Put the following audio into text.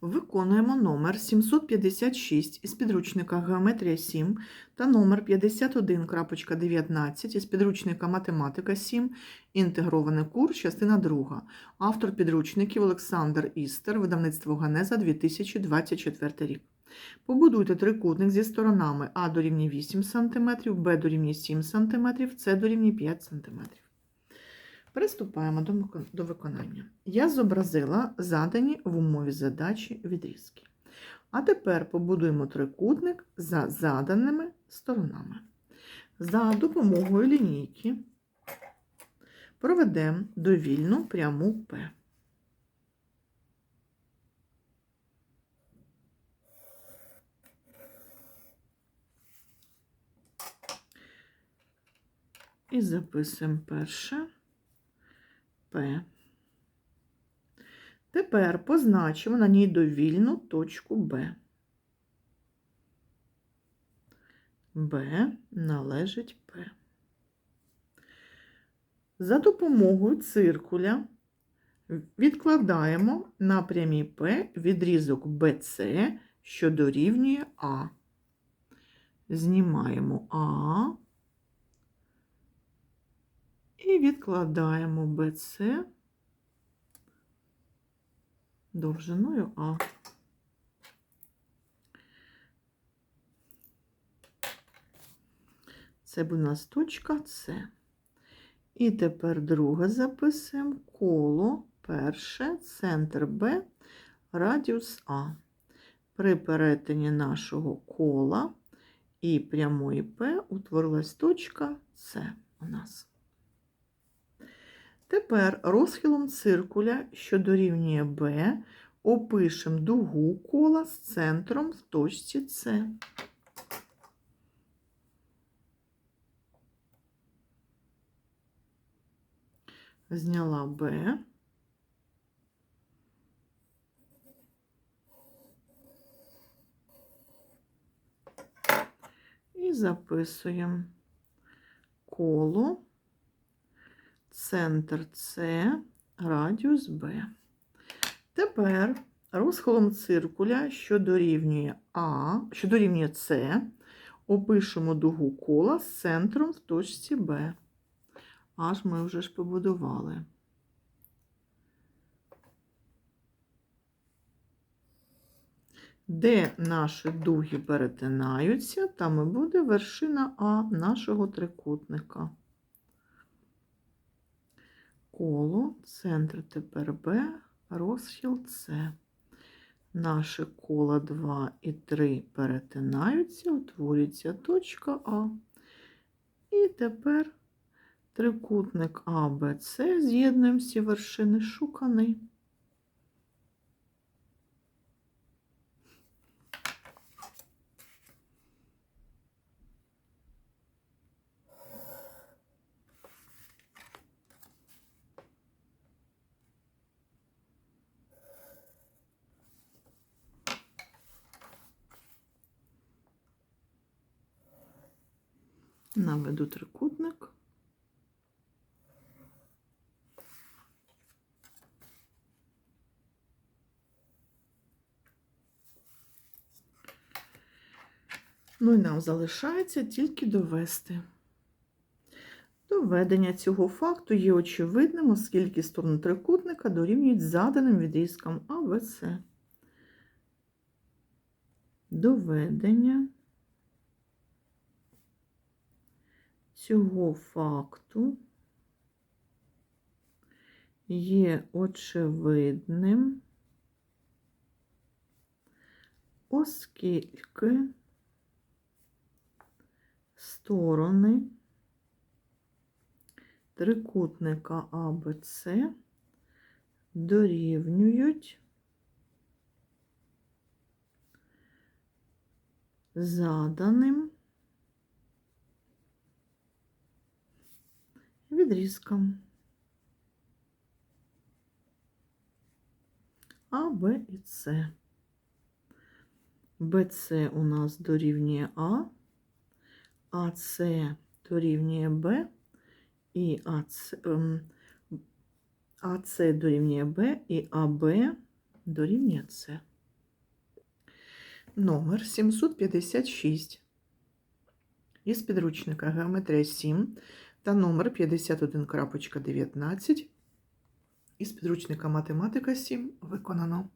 Виконуємо номер 756 із підручника Геометрія 7 та номер 51.19 із підручника Математика 7, інтегрований курс, частина 2. Автор підручників Олександр Істер, видавництво Ганеза 2024 рік. Побудуйте трикутник зі сторонами А дорівнює 8 см, Б дорівнює 7 см, С дорівнює 5 см. Приступаємо до, виконання. Я зобразила задані в умові задачі відрізки. А тепер побудуємо трикутник за заданими сторонами. За допомогою лінійки проведемо довільну пряму П. І записуємо перше. П. Тепер позначимо на ній довільну точку Б. Б належить П. За допомогою циркуля відкладаємо на прямій П відрізок BC, що дорівнює А. Знімаємо А відкладаємо BC довжиною А. Це у нас точка С. І тепер друге записуємо коло, перше, центр Б, радіус А. При перетині нашого кола і прямої П утворилась точка С у нас. Тепер розхилом циркуля, що дорівнює Б, опишемо дугу кола з центром в точці С. Зняла Б. І записуємо коло центр С, радіус Б. Тепер розхилом циркуля, що дорівнює А, що дорівнює С, опишемо дугу кола з центром в точці Б. Аж ми вже ж побудували. Де наші дуги перетинаються, там і буде вершина А нашого трикутника коло, центр тепер Б, розхил С. Наші кола 2 і 3 перетинаються, утворюється точка А. І тепер трикутник А, Б, С, з'єднуємо всі вершини шуканий. Наведу трикутник. Ну і нам залишається тільки довести. Доведення цього факту є очевидним, оскільки сторони трикутника дорівнюють заданим відрізкам А, В, С. Доведення цього факту є очевидним, оскільки сторони трикутника АБЦ дорівнюють заданим відрізкам А, Б і С. БЦ у нас дорівнює А, АС дорівнює Б. І АС, ем, АС дорівнює Б і АБ дорівнює С. номер 756 із підручника Геометрія 7 та номер 51.19 із підручника Математика 7 виконано.